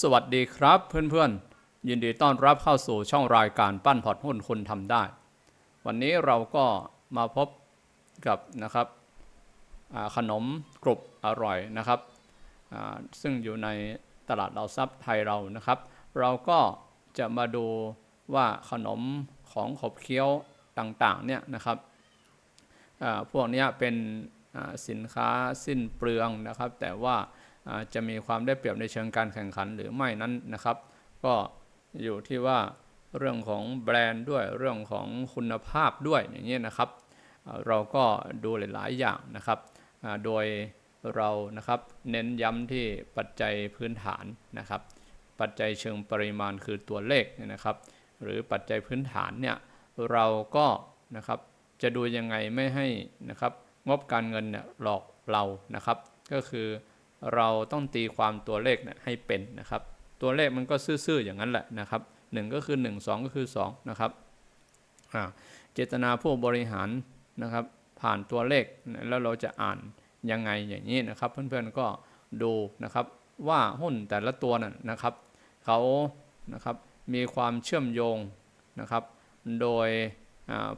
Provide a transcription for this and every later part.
สวัสดีครับเพื่อนๆ ยินดีต้อนรับเข้าสู่ช่องรายการปั้นพอร์ตหุ้นคุณทำได้ วันนี้เราก็มาพบกับนะครับขนมกรุบอร่อยนะครับ ซึ่งอยู่ในตลาดเราทรัพย์ไทยเรานะครับ เราก็จะมาดูว่าขนมของขบเคี้ยวต่างๆเนี่ยนะครับพวกนี้เป็นสินค้าสิ้นเปลืองนะครับ แต่ว่า จะมีความได้เปรียบในเชิงการแข่งขันหรือไม่นั้นนะครับ ก็อยู่ที่ว่าเรื่องของแบรนด์ด้วยเรื่องของคุณภาพด้วยอย่างนี้นะครับ เราก็ดูหลาย ๆ อย่างนะครับ โดยเรานะครับเน้นย้ำที่ปัจจัยพื้นฐานนะครับ ปัจจัยเชิงปริมาณคือตัวเลขเนี่ยนะครับ หรือปัจจัยพื้นฐานเนี่ยเราก็นะครับจะดูยังไงไม่ให้นะครับงบการเงินเนี่ยหลอกเรานะครับ ก็คือ เราต้องตีความตัวเลขเนี่ยให้เป็นนะครับ ตัวเลขมันก็ซื่อๆอย่างนั้นแหละนะครับหนึ่งก็คือ 1 2 ก็คือ 2 นะครับเจตนาผู้บริหารนะครับ ผ่านตัวเลขแล้วเราจะอ่านยังไงอย่างนี้นะครับ เพื่อนๆก็ดูนะครับว่าหุ้นแต่ละตัวนั้นนะครับเขานะครับมีความเชื่อมโยงนะครับ โดย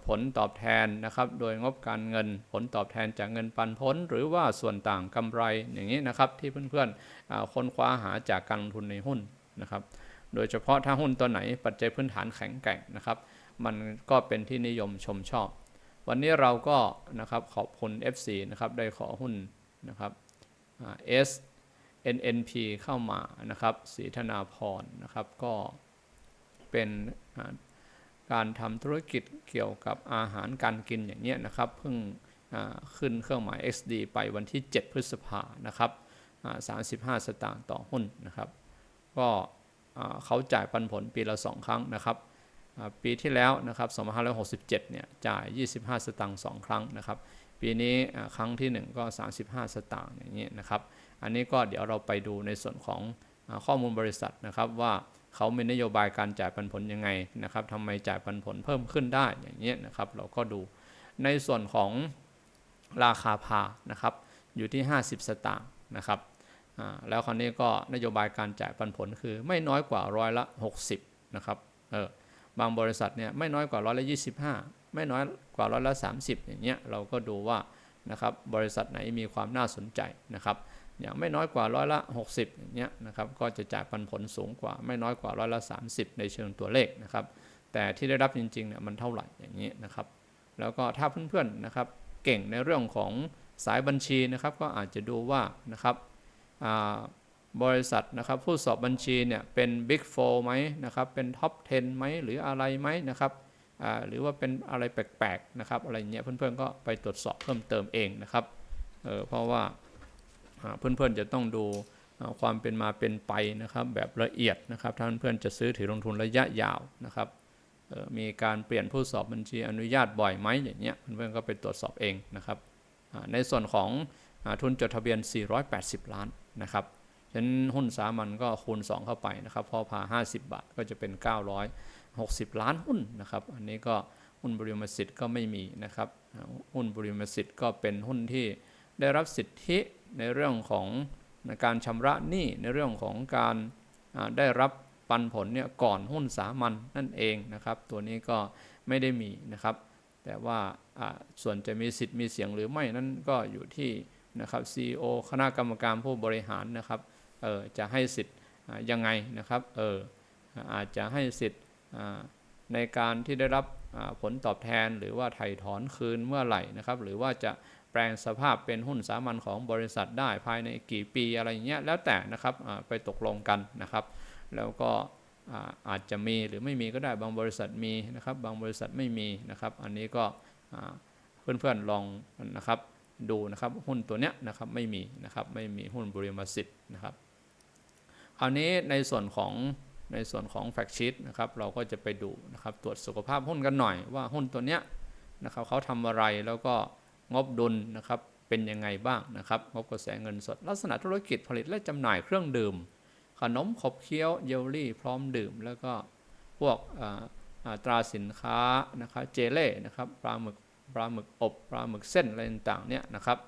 ผลตอบแทนนะครับ โดยงบการเงิน ผลตอบแทนจากเงินปันผล หรือว่าส่วนต่างกำไรอย่างนี้นะครับ ที่เพื่อนๆอ่าค้นคว้าหาจากการลงทุนในหุ้นนะครับ โดยเฉพาะถ้าหุ้นตัวไหนปัจจัยพื้นฐานแข็งแกร่งนะครับ มันก็เป็นที่นิยมชมชอบ วันนี้เราก็นะครับขอบคุณ FC นะครับได้ขอหุ้นนะครับ S NNP เข้ามานะครับศรีธนาพรนะครับก็เป็น การทำธุรกิจเกี่ยวกับอาหารการกินอย่างเนี้ยนะครับเพิ่งขึ้นเครื่องหมาย XD ไปวันที่ 7 พฤษภานะครับ35 สตางค์ต่อหุ้นนะครับ ก็เขาจ่ายปันผลปีละ 2 ครั้งนะครับปีที่แล้วนะครับ2567 เนี่ยจ่าย 25 สตางค์2ครั้งนะครับ ปีนี้ครั้งที่ 1 ก็ 35 สตางค์อย่างนี้นะครับ อันนี้ก็เดี๋ยวเราไปดูในส่วนของข้อมูลบริษัทนะครับว่า เขามีนโยบายการจ่ายปันผลยังไงนะครับทำไมจ่ายปันผลเพิ่มขึ้นได้อย่างเงี้ยนะครับ เราก็ดูในส่วนของราคาพานะครับอยู่ที่ 50 สตางค์นะครับแล้วคราวนี้ก็นโยบายการจ่ายปันผลคือไม่น้อยกว่าร้อยละ 60นะครับเออบางบริษัทเนี่ยไม่น้อยกว่าร้อยละ25 ไม่น้อยกว่าร้อยละ 30 อย่างเงี้ยเราก็ดูว่านะครับบริษัทไหนมีความน่าสนใจนะครับ อย่างไม่น้อยกว่าร้อยละ 60อย่างเงี้ยนะครับก็จะจ่ายปันผลสูงกว่าไม่น้อยกว่าร้อยละ 30 ในเชิงตัวเลขนะครับ แต่ที่ได้รับจริงๆเนี่ยมันเท่าไหร่อย่างนี้นะครับ แล้วก็ถ้าเพื่อนๆนะครับเก่งในเรื่องของสายบัญชีนะครับ ก็อาจจะดูว่านะครับบริษัทนะครับผู้สอบบัญชีเนี่ยเป็น Big 4ไหมนะครับเป็น Top 10ไหมหรืออะไรไหมนะครับหรือว่าเป็นอะไรแปลกๆนะครับอะไรเงี้ยเพื่อนๆก็ไปตรวจสอบเพิ่มเติมเองนะครับเเพราะว่า เพื่อนๆจะต้องดูความเป็นมาเป็นไปนะครับแบบละเอียดนะครับถ้าเพื่อนๆจะซื้อถือลงทุนระยะยาวนะครับมีการเปลี่ยนผู้สอบบัญชีอนุญาตบ่อยไหมอย่างเงี้ยเพื่อนๆก็ไปตรวจสอบเองนะครับในส่วนของอทุนจดทะเบียน 480 ล้านนะครับฉะนั้นหุ้นสามัญก็คูณ 2 เข้าไปนะครับพอพา 50 บาทก็จะเป็น 960 ล้านหุ้นนะครับ อันนี้ก็หุ้นบริมสิทธิ์ก็ไม่มีนะครับ หุ้นบริมสิทธิ์ก็เป็นหุ้นที่ได้รับสิทธิ ในเรื่องของการชำระหนี้ในเรื่องของการได้รับปันผลเนี่ยก่อนหุ้นสามัญนั่นเองนะครับ ตัวนี้ก็ไม่ได้มีนะครับ แต่ว่าส่วนจะมีสิทธิ์มีเสียงหรือไม่นั้นก็อยู่ที่นะครับ CEO คณะกรรมการผู้บริหารนะครับเออจะให้สิทธิ์ยังไงนะครับเอออาจจะให้สิทธิ์ในการที่ได้รับผลตอบแทนหรือว่าไถ่ถอนคืนเมื่อไหร่นะครับ หรือว่าจะ แปลงสภาพเป็นหุ้นสามัญของบริษัทได้ภายในกี่ปีอะไรอย่างเงี้ยแล้วแต่นะครับไปตกลงกันนะครับ แล้วก็อาอาจจะมีหรือไม่มีก็ได้บางบริษัทมีนะครับ บางบริษัทไม่มีนะครับ อันนี้ก็อ่าเพื่อนๆลองนะครับดูนะครับหุ้นตัวเนี้ยนะครับไม่มีนะครับไม่มีหุ้นบริมสิทธิ์นะครับคราวนี้ในส่วนของในส่วนของแฟกชีตนะครับเราก็จะไปดูนะครับตรวจสุขภาพหุ้นกันหน่อยว่าหุ้นตัวเนี้ยนะครับเขาทำอะไรแล้วก็ งบดุลนะครับเป็นยังไงบ้างนะครับงบกระแสเงินสด ลักษณะธุรกิจผลิตและจำหน่ายเครื่องดื่ม ขนมขบเคี้ยวเยลลี่พร้อมดื่ม แล้วก็พวกตราสินค้านะครับเจเล่นะครับปลาหมึกปลาหมึกอบปลาหมึกเส้นอะไรต่างๆเนี่ยนะครับ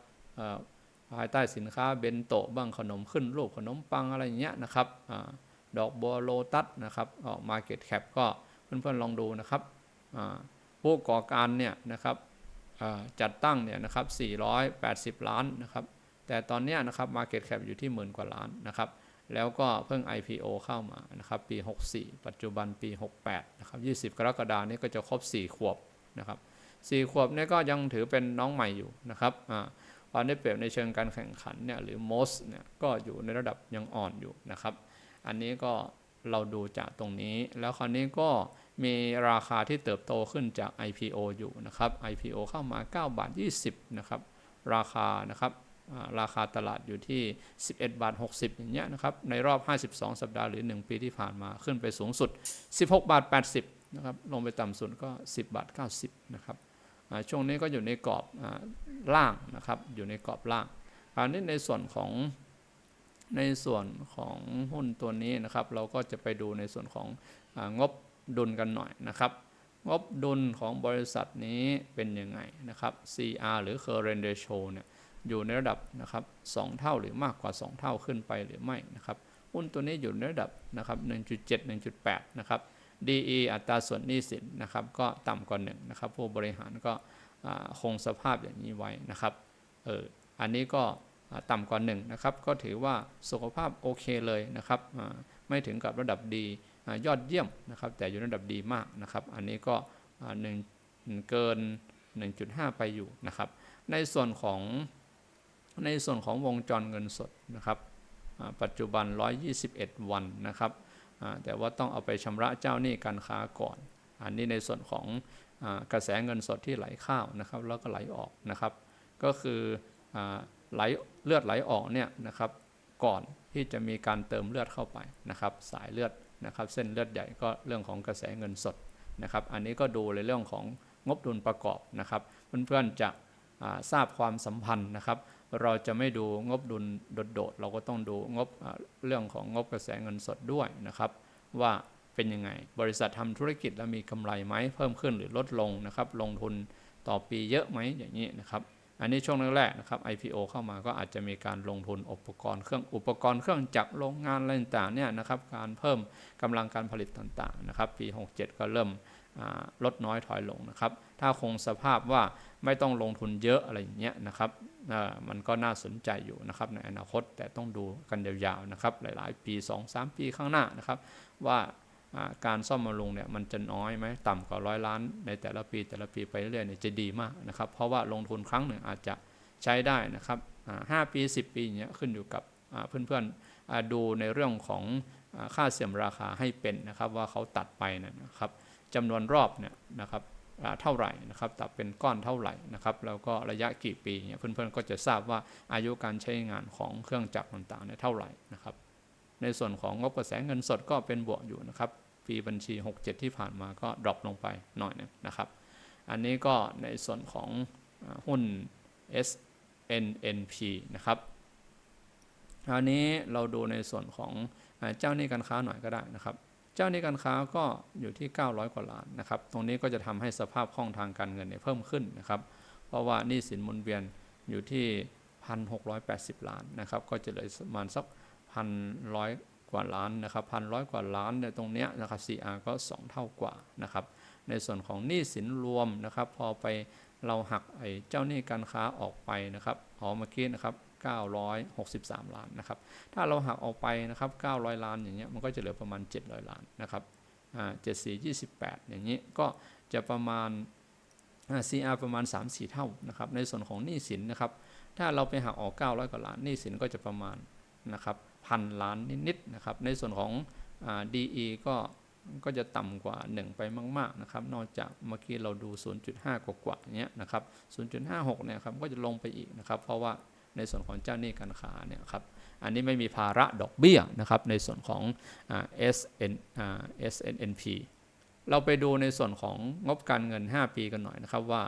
ภายใต้สินค้าเบนโตะบ้างขนมขึ้นรูปขนมปังอะไรอย่างเงี้ยนะครับอดอกบัวโลตัสนะครับออก Market Cap ก็เพื่อนๆลองดูนะครับผู้ก่อการเนี่ยนะครับ จัดตั้งเนี่ยนะครับ480 ล้านนะครับ แต่ตอนนี้นะครับ Market Cap อยู่ที่หมื่นกว่าล้านนะครับ แล้วก็เพิ่ง IPO เข้ามานะครับ ปี 64 ปัจจุบันปี 68 นะครับ 20 กรกฎาคมนี้ก็จะครบ 4 ขวบนะครับ 4 ขวบเนี่ยก็ยังถือเป็นน้องใหม่อยู่นะครับอ่าความได้เปรียบในเชิงการแข่งขันเนี่ยหรือ most เนี่ยก็อยู่ในระดับยังอ่อนอยู่นะครับ อันนี้ก็ เราดูจากตรงนี้ แล้วคราวนี้ก็มีราคาที่เติบโตขึ้นจาก IPO อยู่นะครับ IPO เข้ามา 9 บาท 20 นะครับ ราคานะครับราคาตลาดอยู่ที่ 11 บาท 60 อย่างเงี้ยนะครับ ในรอบ 52 สัปดาห์หรือ 1 ปีที่ผ่านมาขึ้นไปสูงสุด 16 บาท 80 นะครับ ลงไปต่ำสุดก็ 10 บาท 90 นะครับช่วงนี้ก็อยู่ในกรอบอล่างนะครับ อยู่ในกรอบล่างคราวนี้ในส่วนของ ในส่วนของหุ้นตัวนี้นะครับ เราก็จะไปดูในส่วนขององบดุลกันหน่อยนะครับ งบดุลของบริษัทนี้เป็นยังไงนะครับ CR หรือ current ratio เนี่ยอยู่ในระดับนะครับ2เท่าหรือมากกว่า 2 เท่าขึ้นไปหรือไม่นะครับหุ้นตัวนี้อยู่ในระดับนะครับ1.7 1.8 นะครับ DE อัตราส่วนหนี้สินนะครับ ก็ต่ำกว่า1นะครับ ผู้บริหารก็คงสภาพอย่างนี้ไว้นะครับเอออันนี้ก็ ต่ำกว่า1นะครับก็ถือว่าสุขภาพโอเคเลยนะครับไม่ถึงกับระดับดียอดเยี่ยมนะครับแต่อยู่ระดับดีมากนะครับ อันนี้ก็อ่าหนึ่งเกิน 1.5 ไปอยู่นะครับ ในส่วนของในส่วนของวงจรเงินสดนะครับปัจจุบัน 121 วันนะครับแต่ว่าต้องเอาไปชำระเจ้าหนี้การค้าก่อน อันนี้ในส่วนของอกระแสเงินสดที่ไหลเข้านะครับแล้วก็ไหลออกนะครับ ก็คืออไหล เลือดไหลออกเนี่ยนะครับก่อนที่จะมีการเติมเลือดเข้าไปนะครับ สายเลือดนะครับเส้นเลือดใหญ่ก็เรื่องของกระแสเงินสดนะครับ อันนี้ก็ดูในเรื่องของงบดุลประกอบนะครับ เพื่อนๆจะทราบความสัมพันธ์นะครับ เราจะไม่ดูงบดุลโดดๆเราก็ต้องดูงบเรื่องของงบกระแสเงินสดด้วยนะครับ ว่าเป็นยังไง บริษัททำธุรกิจแล้วมีกำไรไหมเพิ่มขึ้นหรือลดลงนะครับ ลงทุนต่อปีเยอะไหมอย่างนี้นะครับ อันนี้ช่วงแรกๆนะครับ IPO เข้ามาก็อาจจะมีการลงทุนอุปกรณ์เครื่องอุปกรณ์เครื่องจักรโรงงานอะไรต่างๆเนี่ยนะครับการเพิ่มกำลังการผลิตต่างๆนะครับปี 67 ก็เริ่มลดน้อยถอยลงนะครับ ถ้าคงสภาพว่าไม่ต้องลงทุนเยอะอะไรอย่างเงี้ยนะครับมันก็น่าสนใจอยู่นะครับในอนาคตแต่ต้องดูกันยาวๆนะครับหลายๆ ปี 2-3 ปีข้างหน้านะครับว่า การซ่อมบำรุงเนี่ยมันจะน้อยไหมต่ำกว่าร้อยล้าน ในแต่ละปีแต่ละปีไปเรื่อยเนี่ยจะดีมากนะครับ เพราะว่าลงทุนครั้งหนึ่งอาจจะใช้ได้นะครับห้าปี 10 ปีเงี้ยขึ้นอยู่กับเพื่อนๆดูในเรื่องของอค่าเสื่อมราคาให้เป็นนะครับว่าเขาตัดไปนะครับจำนวนรอบเนี่ยนะครับเท่าไหร่นะครับตัดเป็นก้อนเท่าไหร่นะครับแล้วก็ระยะกี่ปีเนี่ยเพื่อนๆก็จะทราบว่าอายุการใช้งานของเครื่องจักรต่างๆเนี่ยเท่าไหร่นะครับในส่วนของงบกระแสเงินสดก็เป็นบวกอยู่นะครับ ปีบัญชี 67 ที่ผ่านมาก็ดรอปลงไปหน่อยหนึงนะครับ อันนี้ก็ในส่วนของหุ้น SNNP นะครับอันนี้เราดูในส่วนของเจ้าหนี้การค้าหน่อยก็ได้นะครับ เจ้าหนี้การค้าก็อยู่ที่ 900 กว่าล้านนะครับ ตรงนี้ก็จะทำให้สภาพคล่องทางการเงินเนี่ยเพิ่มขึ้นนะครับ เพราะว่านี้สินหมุนเวียนอยู่ที่ 1,680 ล้านนะครับ ก็จะเหลือประมาณสักพันร้อย กว่าล้านนะครับพันร้อยกว่าล้านในตรงเนี้ยนะครับ CR ก็ 2 เท่ากว่านะครับ ในส่วนของหนี้สินรวมนะครับ พอไปเราหักไอ้เจ้าหนี้การค้าออกไปนะครับอ๋อเมื่อกี้นะครับ963 ล้านนะครับ ถ้าเราหักออกไปนะครับ 900 ล้านอย่างเงี้ยมันก็จะเหลือประมาณ 700 ล้านนะครับอ่า74 28 อย่างนี้ก็จะประมาณอ่า CR ประมาณ 3-4 เท่านะครับ ในส่วนของหนี้สินนะครับ ถ้าเราไปหักออก 900 กว่าล้านหนี้สินก็จะประมาณนะครับ พันล้านนิดๆนะครับ ในส่วนของอ DE ก็ก็จะต่ำกว่า 1 ไปมาก ๆ นะครับ นอกจากเมื่อกี้เราดู 0.5 กว่าๆอย่าเงี้ยนะครับ 0.56 เนี่ยครับ ก็จะลงไปอีกนะครับ เพราะว่าในส่วนของเจ้าหนี้การค้าเนี่ยครับ อันนี้ไม่มีภาระดอกเบี้ยนะครับ ในส่วนของ SN SNNP เราไปดูในส่วนของงบการเงิน 5 ปีกันหน่อยนะครับว่า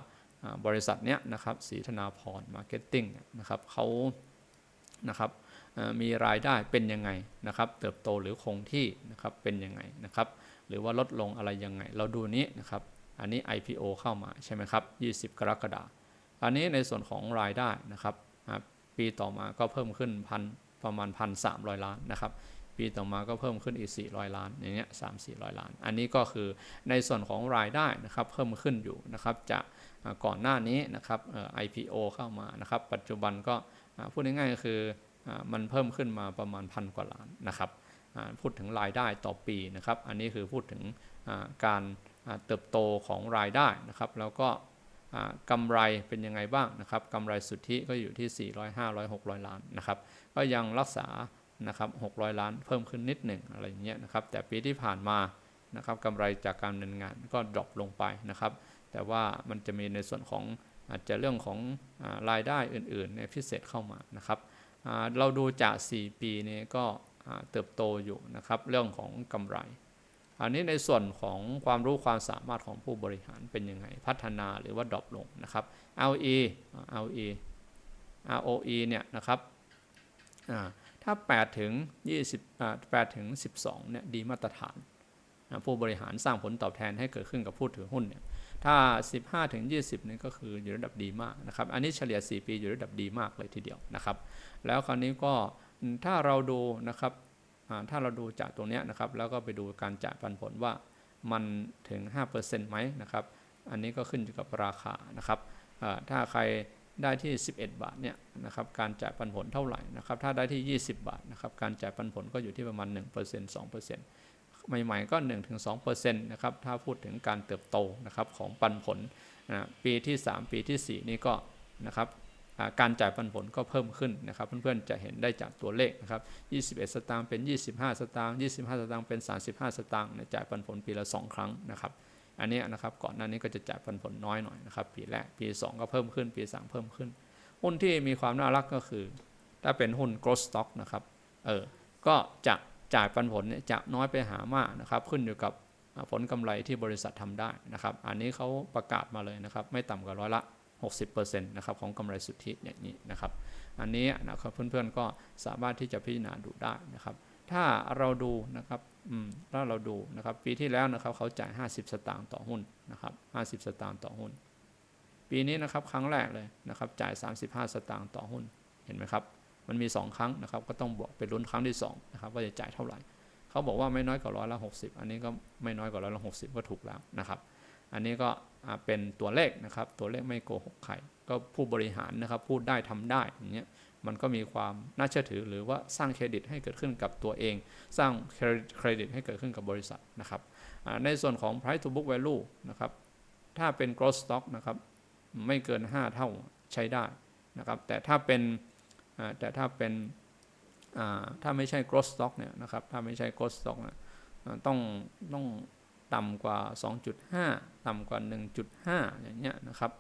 บริษัทเนี้ยนะครับศรีธนาพรมาร์เก็ตติ้งนะครับเขานะครับ มีรายได้เป็นยังไงนะครับ เติบโตหรือคงที่นะครับเป็นยังไงนะครับ หรือว่าลดลงอะไรยังไง เราดูนี้นะครับ อันนี้ IPO เข้ามาใช่ไหมครับ 20 กรกฎาคมอันนี้ในส่วนของรายได้นะครับ ปีต่อมาก็เพิ่มขึ้นพันประมาณ 1,300 ล้านนะครับ ปีต่อมาก็เพิ่มขึ้นอีก 400 ล้านอย่างเงี้ยสามสี่ร้อยล้าน อันนี้ก็คือในส่วนของรายได้นะครับเพิ่มขึ้นอยู่นะครับจากอ่าก่อนหน้านี้นะครับ IPO เข้ามานะครับ ปัจจุบันก็พูดง่ายๆก็คือ มันเพิ่มขึ้นมาประมาณพันกว่าล้านนะครับพูดถึงรายได้ต่อปีนะครับ อันนี้คือพูดถึงการเติบโตของรายได้นะครับ แล้วก็กำไรเป็นยังไงบ้างนะครับกำไรสุทธิก็อยู่ที่ 400 500 600 ล้านนะครับ ก็ยังรักษานะครับ600 ล้านเพิ่มขึ้นนิดหนึ่งอะไรอย่างเงี้ยนะครับ แต่ปีที่ผ่านมานะครับกำไรจากการดำเนินงานก็ดรอปลงไปนะครับ แต่ว่ามันจะมีในส่วนของอาจจะเรื่องของอรายได้อื่น ๆ ในพิเศษเข้ามานะครับ เราดูจาก 4 ปีนี้ก็เติบโตอยู่นะครับเรื่องของกำไร อันนี้ในส่วนของความรู้ความสามารถของผู้บริหารเป็นยังไง พัฒนาหรือว่าดรอปลงนะครับ LE LE ROE เนี่ยนะครับอ่าถ้า 8 ถึง 20 8 ถึง 12 เนี่ยดีมาตรฐาน ผู้บริหารสร้างผลตอบแทนให้เกิดขึ้นกับผู้ถือหุ้นเนี่ย ถ้า 15ถึง20นี่ก็คืออยู่ระดับดีมากนะครับ อันนี้เฉลี่ย 4 ปีอยู่ระดับดีมากเลยทีเดียวนะครับ แล้วคราวนี้ก็ถ้าเราดูนะครับถ้าเราดูจากตรงนี้นะครับ แล้วก็ไปดูการจ่ายปันผลว่ามันถึง 5%ไหมนะครับ อันนี้ก็ขึ้นอยู่กับราคานะครับถ้าใครได้ที่ 11 บาทเนี่ยนะครับ การจ่ายปันผลเท่าไหร่นะครับ ถ้าได้ที่ 20 บาทนะครับ การจ่ายปันผลก็อยู่ที่ประมาณ 1% 2% ใหม่ๆก็ 1-2%นะครับถ้าพูดถึงการเติบโตนะครับของปันผลนะปีที่ 3 ปีทีสี่ 4 นี่ก็นะครับการจ่ายปันผลก็เพิ่มขึ้นนะครับ เพื่อนๆจะเห็นได้จากตัวเลขนะครับ 21 สตางค์เป็น 25 สตางค์ 25 สตางค์เป็น 35 สตางค์จ่ายปันผลปีละ 2 ครั้งนะครับ อันนี้นะครับก่อนหน้านี้ก็จะจ่ายปันผลน้อยหน่อยนะครับ ปีแรก ปี 2 ก็เพิ่มขึ้น ปี 3 เพิ่มขึ้น หุ้นที่มีความน่ารักก็คือ ถ้าเป็นหุ้น growth stock นะครับ เออ ก็จะ จ่ายปันผลจะน้อยไปหามากนะครับ ขึ้นอยู่กับผลกำไรที่บริษัททำได้นะครับ อันนี้เขาประกาศมาเลยนะครับ ไม่ต่ำกว่าร้อยละ 60%นะครับของกำไรสุทธิอย่างนี้นะครับ อันนี้นะครับเพื่อนๆก็สามารถที่จะพิจารณาดูได้นะครับ ถ้าเราดูนะครับถ้าเราดูนะครับ ปีที่แล้วนะครับเขาจ่าย 50 สตางค์ต่อหุ้นนะครับ 50 สตางค์ต่อหุ้น ปีนี้นะครับครั้งแรกเลยนะครับ จ่าย 35 สตางค์ต่อหุ้นเห็นไหมครับ มันมี 2 ครั้งนะครับ ก็ต้องบวกเป็นลุ้นครั้งที่2นะครับว่าจะจ่ายเท่าไหร่เขาบอกว่าไม่น้อยกว่าร้อยละ60อันนี้ก็ไม่น้อยกว่าร้อยละ60ก็ถูกแล้วนะครับ อันนี้ก็เป็นตัวเลขนะครับ ตัวเลขไม่โกหกใครก็ผู้บริหารนะครับพูดได้ทำได้อย่างเงี้ยมันก็มีความน่าเชื่อถือหรือว่าสร้างเครดิตให้เกิดขึ้นกับตัวเอง สร้างเครดิตให้เกิดขึ้นกับบริษัทนะครับในส่วนของ price to book value นะครับถ้าเป็น growth stock นะครับไม่เกิน 5 เท่าใช้ได้นะครับแต่ถ้าเป็น แต่ถ้าเป็นถ้าไม่ใช่ growth stock เนี่ยนะครับถ้าไม่ใช่ growth stock เนี่ยอ่าต้องต้องต่ำกว่า 2.5 ต่ำกว่า 1.5 อย่างเงี้ยนะครับ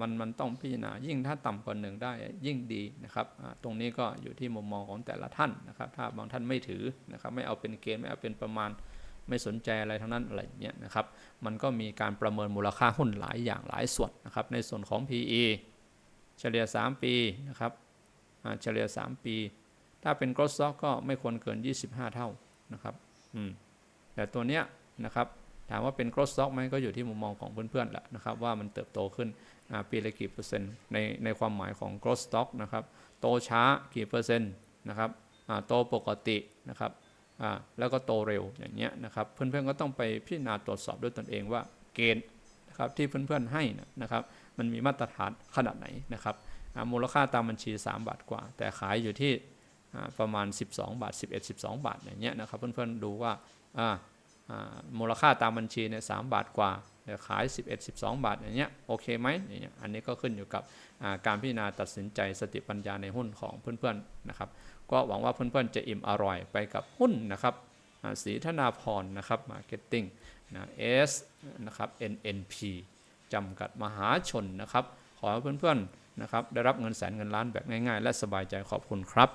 มันมันต้องพิจารณายิ่งถ้าต่ำกว่า1ได้ยิ่งดีนะครับตรงนี้ก็อยู่ที่มุมมองของแต่ละท่านนะครับ ถ้าบางท่านไม่ถือนะครับไม่เอาเป็นเกณฑ์ไม่เอาเป็นประมาณไม่สนใจอะไรทั้งนั้นอะไรอย่างเงี้ยนะครับ มันก็มีการประเมินมูลค่าหุ้นหลายอย่างหลายส่วนนะครับ ในส่วนของ PE เฉลี่ย 3 ปีนะครับ เฉลี่ย 3 ปี ถ้าเป็น growth stock ก็ไม่ควรเกิน 25 เท่านะครับอืมแต่ตัวเนี้ยนะครับถามว่าเป็น growth stock ไหมก็อยู่ที่มุมมองของเพื่อนๆแหละนะครับว่ามันเติบโตขึ้นปีละกี่เปอร์เซ็นต์ในในความหมายของ growth stock นะครับโตช้ากี่เปอร์เซ็นต์นะครับโตปกตินะครับแล้วก็โตเร็วอย่างเงี้ยนะครับเพื่อนๆก็ต้องไปพิจารณาตรวจสอบด้วยตนเองว่าเกณฑ์นะครับที่เพื่อนๆให้นะครับมันมีมาตรฐานขนาดไหนนะครับ มูลค่าตามบัญชี 3 บาทกว่า แต่ขายอยู่ที่ประมาณ 12 บาท 11 12 บาทอย่างเงี้ยนะครับเพื่อนๆดูว่าอ่าอ่ามูลค่าตามบัญชีเนี่ยสบาทกว่าแต่ขาย 11 12 บาทอย่างเงี้ยโอเคไหมอย่างเงี้ยอันนี้ก็ขึ้นอยู่กับการพิจารณาตัดสินใจสติปัญญาในหุ้นของเพื่อนๆนะครับก็หวังว่าเพื่อนๆจะอิ่มอร่อยไปกับหุ้นนะครับสีธนาพรนะครับมาร์เก็ตติ้งนะ S นะครับ NNP จำกัดมหาชนนะครับ ขอให้เพื่อนๆ นะครับได้รับเงินแสนเงินล้านแบบง่าย ๆ และสบายใจขอบคุณครับ